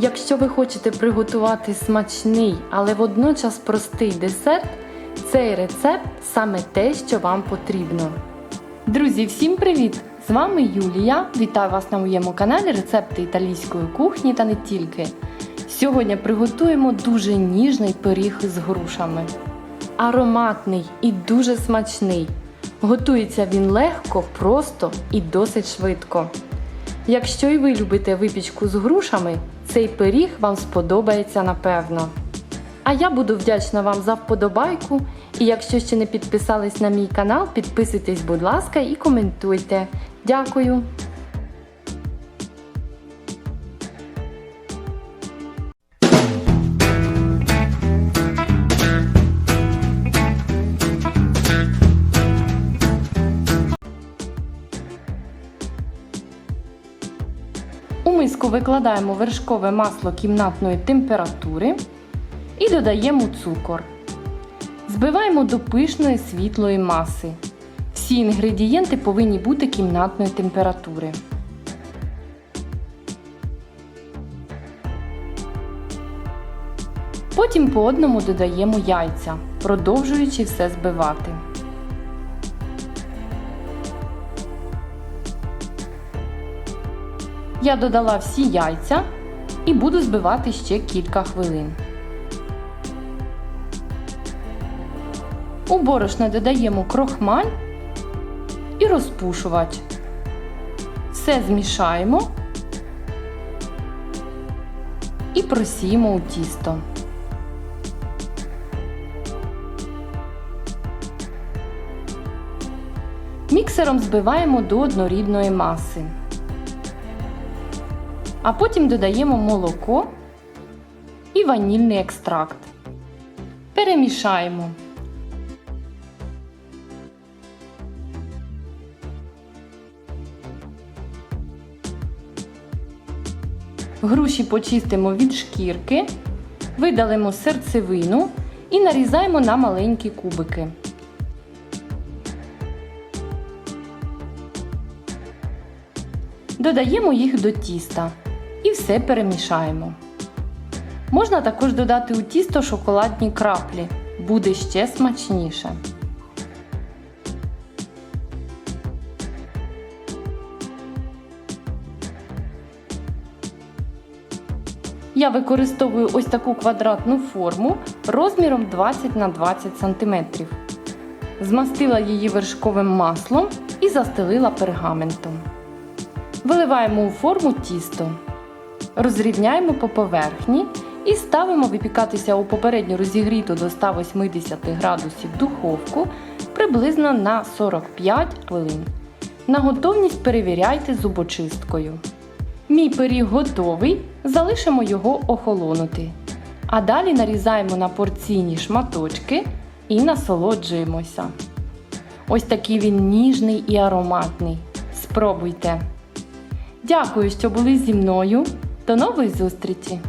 Якщо ви хочете приготувати смачний, але водночас простий десерт, цей рецепт саме те, що вам потрібно. Друзі, всім привіт! З вами Юлія. Вітаю вас на моєму каналі Рецепти італійської кухні та не тільки. Сьогодні приготуємо дуже ніжний пиріг з грушами. Ароматний і дуже смачний. Готується він легко, просто і досить швидко. Якщо і ви любите випічку з грушами, цей пиріг вам сподобається напевно. А я буду вдячна вам за вподобайку. І якщо ще не підписались на мій канал, підписуйтесь, будь ласка, і коментуйте. Дякую! Миску викладаємо вершкове масло кімнатної температури і додаємо цукор. Збиваємо до пишної світлої маси. Всі інгредієнти повинні бути кімнатної температури. Потім по одному додаємо яйця, продовжуючи все збивати. Я додала всі яйця і буду збивати ще кілька хвилин. У борошно додаємо крохмаль і розпушувач. Все змішаємо і просіємо у тісто. Міксером збиваємо до однорідної маси. А потім додаємо молоко і ванільний екстракт. Перемішаємо. Груші почистимо від шкірки, видалимо серцевину і нарізаємо на маленькі кубики. Додаємо їх до тіста і все перемішаємо. Можна також додати у тісто шоколадні краплі, буде ще смачніше. Я використовую ось таку квадратну форму розміром 20 на 20 см. Змастила її вершковим маслом і застелила пергаментом. Виливаємо у форму тісто. Розрівняємо по поверхні і ставимо випікатися у попередньо розігріту до 180 градусів духовку приблизно на 45 хвилин. На готовність перевіряйте зубочисткою. Мій пиріг готовий, залишимо його охолонути. А далі нарізаємо на порційні шматочки і насолоджуємося. Ось такий він ніжний і ароматний. Спробуйте! Дякую, що були зі мною. До нової зустрічі!